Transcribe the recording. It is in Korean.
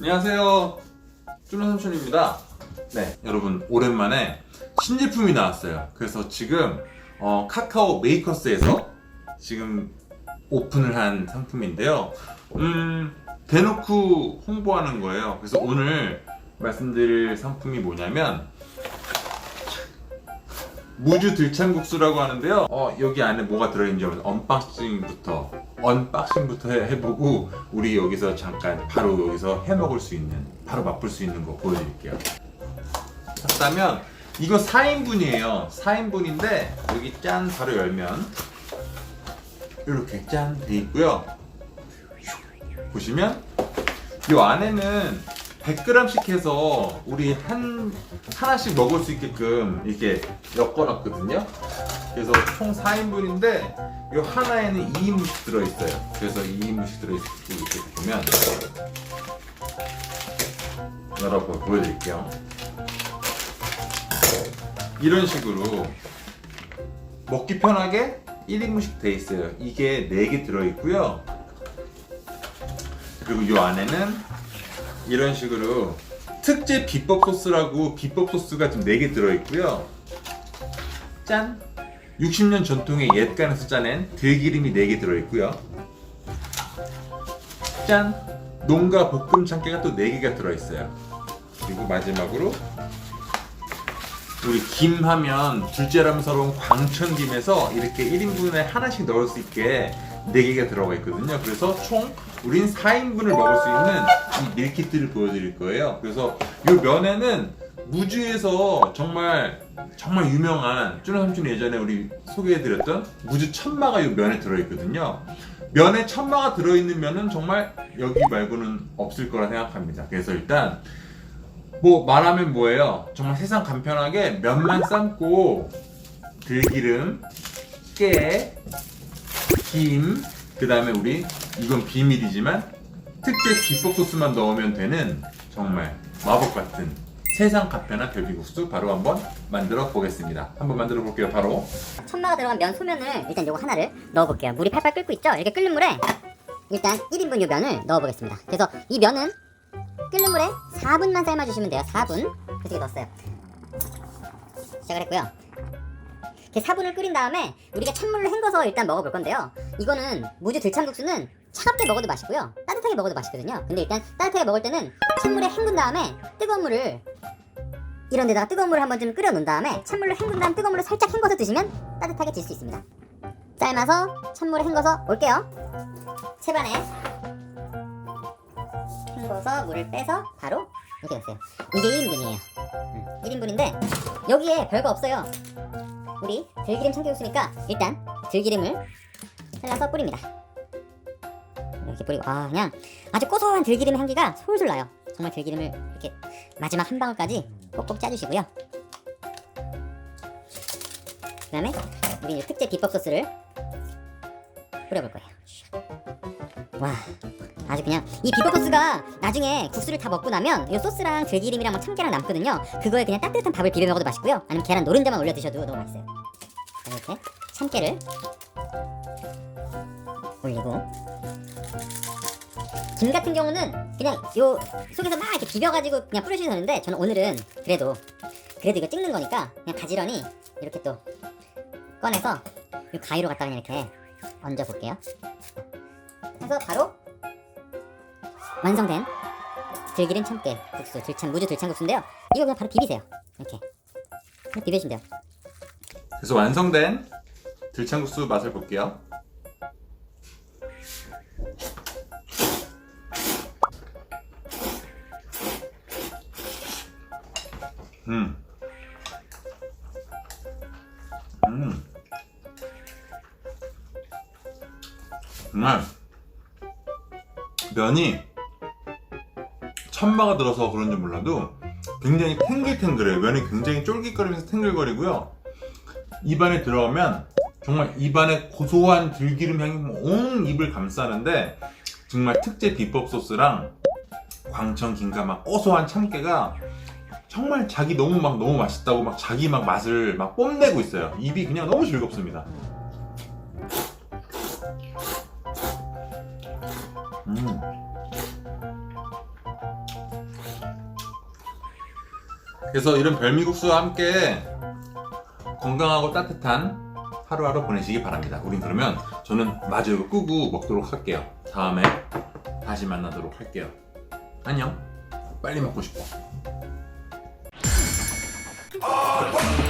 안녕하세요. 쭈는 삼촌입니다. 네, 여러분 오랜만에 신제품이 나왔어요. 그래서 지금 어, 카카오 메이커스에서 지금 오픈을 한 상품인데요. 음, 대놓고 홍보하는 거예요. 그래서 오늘 말씀드릴 상품이 뭐냐면 무주 들창국수라고 하는데요. 어, 여기 안에 뭐가 들어있는지 한번 언박싱부터 언박싱부터 해- 해보고 우리 여기서 잠깐 바로 여기서 해 먹을 수 있는 바로 맛볼 수 있는 거 보여드릴게요. 샀다면 이거 4인분이에요. 4인분인데 여기 짠 바로 열면 이렇게 짠 돼 있고요. 보시면 이 안에는 100g씩 해서 우리 한 하나씩 먹을 수 있게끔 이렇게 엮어놨거든요. 그래서 총 4인분인데 이 하나에는 2인분씩 들어있어요. 그래서 2인분씩 들어있고 이렇게 보면 여러분 보여드릴게요. 이런 식으로 먹기 편하게 1인분씩 돼 있어요. 이게 4개 들어있고요. 그리고 이 안에는 이런 식으로 특제 비법 소스라고 비법 소스가 지금 4개 들어있고요. 짠! 60년 전통의 옛간에서 짜낸 들기름이 4개 들어있고요. 짠! 농가 볶음 참깨가 또 4개가 들어있어요. 그리고 마지막으로 우리 김 하면 둘째람스러운 광천김에서 이렇게 1인분에 하나씩 넣을 수 있게 4개가 들어가 있거든요. 그래서 총 우린 4인분을 먹을 수 있는 이 밀키트를 보여드릴 거예요. 그래서 이 면에는 무주에서 정말 정말 유명한 쭈나 삼촌이 예전에 우리 소개해드렸던 무주 천마가 이 면에 들어있거든요. 면에 천마가 들어있는 면은 정말 여기 말고는 없을 거라 생각합니다. 그래서 일단 뭐 말하면 뭐예요? 정말 세상 간편하게 면만 삶고 들기름, 깨, 김, 그 다음에 우리 이건 비밀이지만 특제 비법 소스만 넣으면 되는 정말 마법 같은 세상 간편한 별비국수 바로 한번 만들어 보겠습니다. 한번 만들어 볼게요. 바로 천마가 들어간 면 소면을 일단 요거 하나를 넣어볼게요. 물이 팔팔 끓고 있죠? 이렇게 끓는 물에 일단 1인분 요 면을 넣어보겠습니다. 그래서 이 면은 끓는 물에 4분만 삶아주시면 돼요. 4분. 그렇게 넣었어요. 시작을 했고요. 이렇게 4분을 끓인 다음에 우리가 찬물로 헹궈서 일단 먹어볼 건데요. 이거는 무주 들창국수는 차갑게 먹어도 맛있고요. 따뜻하게 먹어도 맛있거든요. 근데 일단 따뜻하게 먹을 때는 찬물에 헹군 다음에 뜨거운 물을 이런 데다가 뜨거운 물을 한번 좀 끓여 놓은 다음에 찬물로 헹군 다음 뜨거운 물을 살짝 헹궈서 드시면 따뜻하게 드실 수 있습니다. 삶아서 찬물에 헹궈서 올게요. 채반에 헹궈서 물을 빼서 바로 이렇게 넣었어요. 이게 1인분이에요. 1인분인데 여기에 별거 없어요. 우리 들기름 참기국수니까 일단 들기름을 잘라서 뿌립니다. 이렇게 뿌리고 아 그냥 아주 고소한 들기름 향기가 솔솔 나요. 정말 들기름을 이렇게 마지막 한 방울까지 꼭꼭 짜주시고요. 그 다음에 우리 특제 비법 소스를 뿌려볼 거예요. 와, 아주 그냥 이 비법 소스가 나중에 국수를 다 먹고 나면 이 소스랑 들기름이랑 막 참깨랑 남거든요. 그거에 그냥 따뜻한 밥을 비벼 먹어도 맛있고요. 아니면 계란 노른자만 올려 드셔도 너무 맛있어요. 이렇게 참깨를 올리고 김 같은 경우는 그냥 요 속에서 막 이렇게 비벼가지고 그냥 뿌려주셔도 되는데 저는 오늘은 그래도 그래도 이거 찍는 거니까 그냥 가지런히 이렇게 또 꺼내서 요 가위로 갖다가 그냥 이렇게 얹어 볼게요. 그래서 바로 완성된 들기름 참깨 국수 들창 무주 들창국수인데요. 이거 그냥 바로 비비세요. 이렇게 비비시면 돼요. 그래서 완성된 들창국수 맛을 볼게요. 음. 음. 정말 면이 천마가 들어서 그런지 몰라도 굉장히 탱글탱글해요. 면이 굉장히 쫄깃거리면서 탱글거리고요. 입안에 들어가면 정말 입안에 고소한 들기름 향이 온 입을 감싸는데 정말 특제 비법 소스랑 광천 김과 막 고소한 참깨가 정말 자기 너무 막 너무 맛있다고 막 자기 막 맛을 막 뽐내고 있어요. 입이 그냥 너무 즐겁습니다. 음. 그래서 이런 별미국수와 함께 건강하고 따뜻한 하루하루 보내시기 바랍니다. 우린 그러면 저는 마저 끄고 먹도록 할게요. 다음에 다시 만나도록 할게요. 안녕. 빨리 먹고 싶어. All